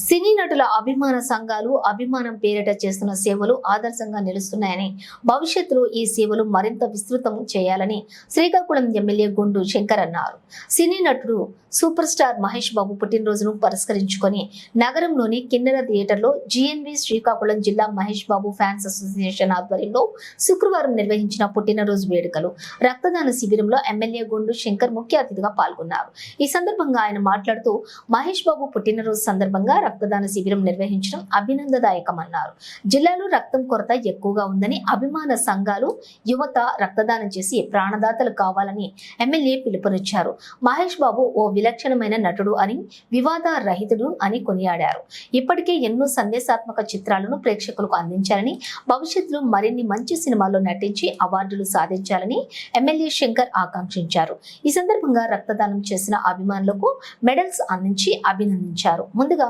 సినీ నటుల అభిమాన సంఘాలు అభిమానం పేరిట చేస్తున్న సేవలు ఆదర్శంగా నిలుస్తున్నాయని భవిష్యత్తులో ఈ సేవలు మరింత విస్తృతం చేయాలని శ్రీకాకుళం ఎమ్మెల్యే గుండు శంకర్ అన్నారు. సినీ నటుడు సూపర్ స్టార్ మహేష్ బాబు పుట్టినరోజును పురస్కరించుకొని నగరంలోని కిన్నెర థియేటర్లో జిఎన్వి శ్రీకాకుళం జిల్లా మహేష్ బాబు ఫ్యాన్స్ అసోసియేషన్ ఆధ్వర్యంలో శుక్రవారం నిర్వహించిన పుట్టినరోజు వేడుకలు రక్తదాన శిబిరంలో ఎమ్మెల్యే గుండు శంకర్ ముఖ్య అతిథిగా పాల్గొన్నారు. ఈ సందర్భంగా ఆయన మాట్లాడుతూ మహేష్ బాబు పుట్టినరోజు సందర్భంగా రక్తదాన శిబిరం నిర్వహించడం అభినందదాయకమన్నారు. జిల్లాలో రక్తం కొరత ఎక్కువగా ఉందని అభిమాన సంఘాలు యువత రక్తదానం చేసి ప్రాణదాతలు కావాలని ఎమ్మెల్యే పిలుపునిచ్చారు. మహేష్ బాబు ఓ విలక్షణమైన నటుడు అని వివాద రహితుడు అని కొనియాడారు. ఇప్పటికే ఎన్నో సందేశాత్మక చిత్రాలను ప్రేక్షకులకు అందించాలని భవిష్యత్తులో మరిన్ని మంచి సినిమాల్లో నటించి అవార్డులు సాధించాలని ఎమ్మెల్యే శంకర్ ఆకాంక్షించారు. ఈ సందర్భంగా రక్తదానం చేసిన అభిమానులకు మెడల్స్ అందించి అభినందించారు. ముందుగా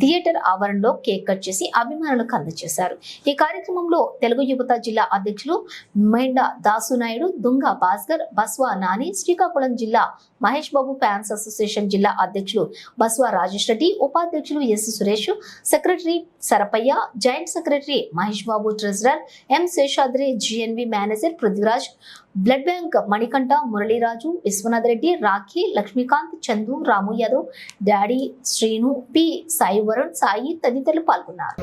థియేటర్ ఆవరణలో కేక్ కట్ చేసి అభిమానులకు అందజేశారు. ఈ కార్యక్రమంలో తెలుగు యువత జిల్లా అధ్యక్షులు మెండ దాసునాయుడు దుంగ భాస్కర్ బస్వా నాని శ్రీకాకుళం జిల్లా మహేష్ బాబు ఫ్యాన్స్ అసోసియేషన్ జిల్లా అధ్యక్షులు బస్వా రాజేష్ రెడ్డి ఉపాధ్యక్షులు S Suresh secretary Sarapayya joint secretary Mahesh Babu treasurer M Seshadri GNV manager Prithviraj blood bank Manikanta Muraliraju Vishwanath Reddy Rakhi Lakshmikanth Chandu Ramu Yadav daddy Srinu P. Sai Varun Sai తదితరులు పాల్గొన్నారు.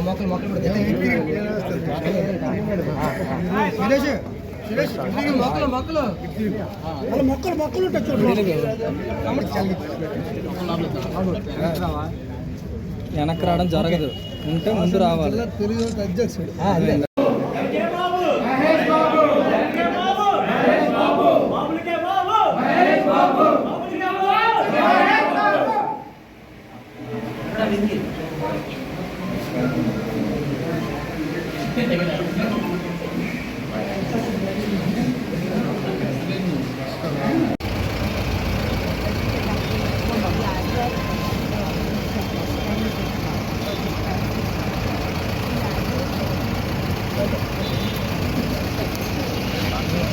మొక్కలు మొక్కలు మొక్కలు మొక్కలు ఉంటాయి వెనక్కి రావడం జరగదు ఉంటే ముందు రావాలి అధ్యక్షుడు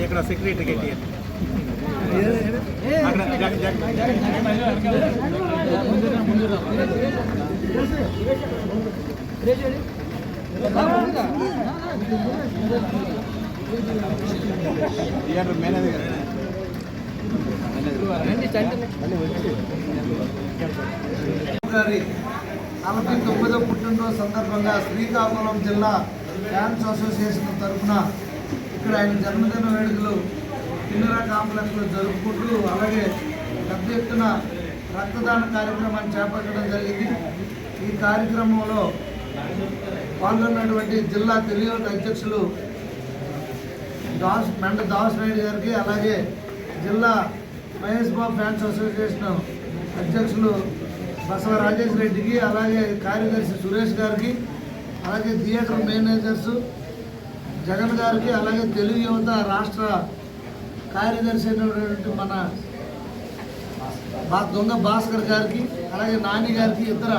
ఇక్కడ థియేటర్ మేనేజర్ నలభై తొమ్మిదో పుట్టినరోజు సందర్భంగా శ్రీకాకుళం జిల్లా డ్యాన్స్ అసోసియేషన్ తరఫున ఇక్కడ ఆయన జన్మదిన వేడుకలు కిన్నెర కాంప్లెక్స్లో జరుపుకుంటూ అలాగే పెద్ద ఎత్తున రక్తదాన కార్యక్రమాన్ని చేపట్టడం జరిగింది. ఈ కార్యక్రమంలో పాల్గొన్నటువంటి జిల్లా తెలియని అధ్యక్షులు దాస్ మెండ దాస్ నాయుడు గారికి అలాగే జిల్లా మహేష్ బాబు ఫ్యాన్స్ అసోసియేషన్ అధ్యక్షులు బసవ రాజేష్ రెడ్డికి అలాగే కార్యదర్శి సురేష్ గారికి అలాగే థియేటర్ మేనేజర్స్ జగన్ గారికి అలాగే తెలుగు యువత రాష్ట్ర కార్యదర్శి అయినటువంటి మన బా దొంగ భాస్కర్ గారికి అలాగే నాని గారికి ఇతర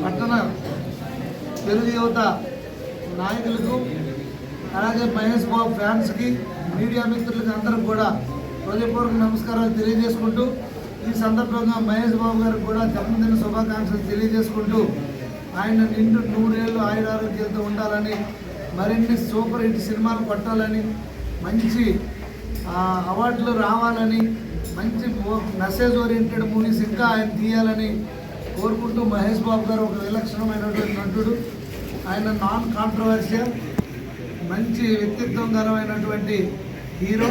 పట్టణ తెలుగు యువత నాయకులకు అలాగే మహేష్ బాబు ఫ్యాన్స్కి మీడియా మిత్రులకి అందరికి కూడా హృదయపూర్వక నమస్కారాలు తెలియజేసుకుంటూ ఈ సందర్భంగా మహేష్ బాబు గారికి కూడా జన్మదిన శుభాకాంక్షలు తెలియజేసుకుంటూ ఆయన నిండు నూరేళ్ళు ఆయురారోగ్యాలతో ఉండాలని మరిన్ని సూపర్ హిట్ సినిమాలు కొట్టాలని మంచి అవార్డులు రావాలని మంచి మెసేజ్ ఓరియంటెడ్ మూవీస్ ఇంకా ఆయన తీయాలని కోరుకుంటూ మహేష్ బాబు గారు ఒక విలక్షణమైనటువంటి నటుడు. ఆయన నాన్ కాంట్రవర్షియల్ మంచి వ్యక్తిత్వంకరమైనటువంటి హీరో.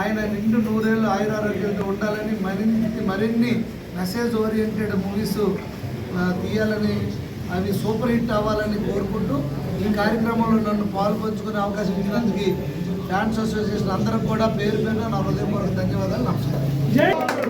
ఆయన నిండు నూరేళ్ళు ఆయురారోగ్యంతో ఉండాలని మరిన్ని మరిన్ని మెసేజ్ ఓరియంటెడ్ మూవీస్ తీయాలని అవి సూపర్ హిట్ అవ్వాలని కోరుకుంటూ ఈ కార్యక్రమంలో నన్ను పాల్పంచుకునే అవకాశం ఇచ్చినందుకు ఫ్యాన్స్ అసోసియేషన్ అందరికి కూడా పేరు పేరున నా హృదయపూర్వక ధన్యవాదాలు. నమస్కారం.